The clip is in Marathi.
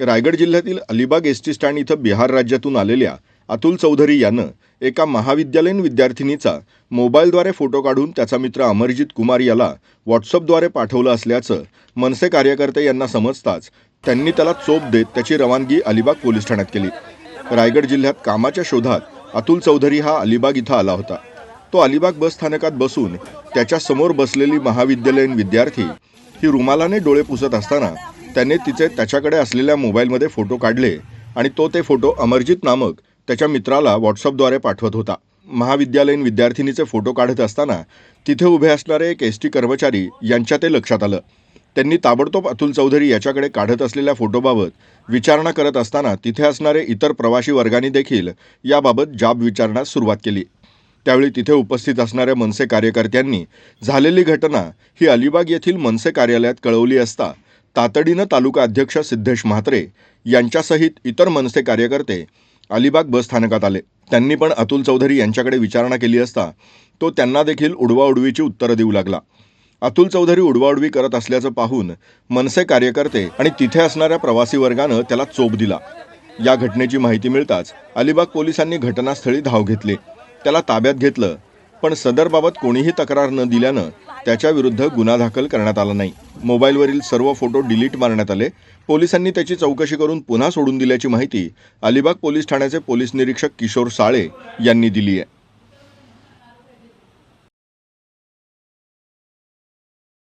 रायगड जिल्ह्यातील अलिबाग एस टी स्टँड इथं बिहार राज्यातून आलेल्या अतुल चौधरी यानं एका महाविद्यालयीन विद्यार्थिनीचा मोबाईलद्वारे फोटो काढून त्याचा मित्र अमरजित कुमार याला व्हॉट्सअपद्वारे पाठवलं असल्याचं मनसे कार्यकर्ते यांना समजताच त्यांनी त्याला चोप देत त्याची रवानगी अलिबाग पोलीस ठाण्यात केली. रायगड जिल्ह्यात कामाच्या शोधात अतुल चौधरी हा अलिबाग इथं आला होता. तो अलिबाग बस स्थानकात बसून त्याच्यासमोर बसलेली महाविद्यालयीन विद्यार्थी ही रुमालाने डोळे पुसत असताना त्याने तिचे त्याच्याकडे असलेल्या मोबाईलमध्ये फोटो काढले आणि तो ते फोटो अमरजित नामक त्याच्या मित्राला व्हॉट्सअपद्वारे पाठवत होता. महाविद्यालयीन विद्यार्थिनीचे फोटो काढत असताना तिथे उभे असणारे एक एस टी कर्मचारी यांच्या ते लक्षात आलं. त्यांनी ताबडतोब अतुल चौधरी याच्याकडे काढत असलेल्या फोटोबाबत विचारणा करत असताना तिथे असणारे इतर प्रवासी वर्गांनी देखील याबाबत जाब विचारण्यास सुरुवात केली. त्यावेळी तिथे उपस्थित असणाऱ्या मनसे कार्यकर्त्यांनी झालेली घटना ही अलिबाग येथील मनसे कार्यालयात कळवली असता तातडीनं तालुका अध्यक्ष सिद्धेश म्हात्रे यांच्यासहित इतर मनसे कार्यकर्ते अलिबाग बसस्थानकात आले. त्यांनी पण अतुल चौधरी यांच्याकडे विचारणा केली असता तो त्यांना देखील उडवाउडवीची उत्तरं देऊ लागला. अतुल चौधरी उडवाउडवी करत असल्याचं पाहून मनसे कार्यकर्ते आणि तिथे असणाऱ्या प्रवासी वर्गानं त्याला चोप दिला. या घटनेची माहिती मिळताच अलिबाग पोलिसांनी घटनास्थळी धाव घेतली. त्याला ताब्यात घेतलं पण सदरबाबत कोणीही तक्रार न दिल्यानं त्याच्याविरुद्ध गुन्हा दाखल करण्यात आला नाही. मोबाईलवरील सर्व फोटो डिलीट मारण्यात आले. पोलिसांनी त्याची चौकशी करून पुन्हा सोडून दिल्याची माहिती अलिबाग पोलीस ठाण्याचे पोलीस निरीक्षक किशोर साळे यांनी दिली आहे.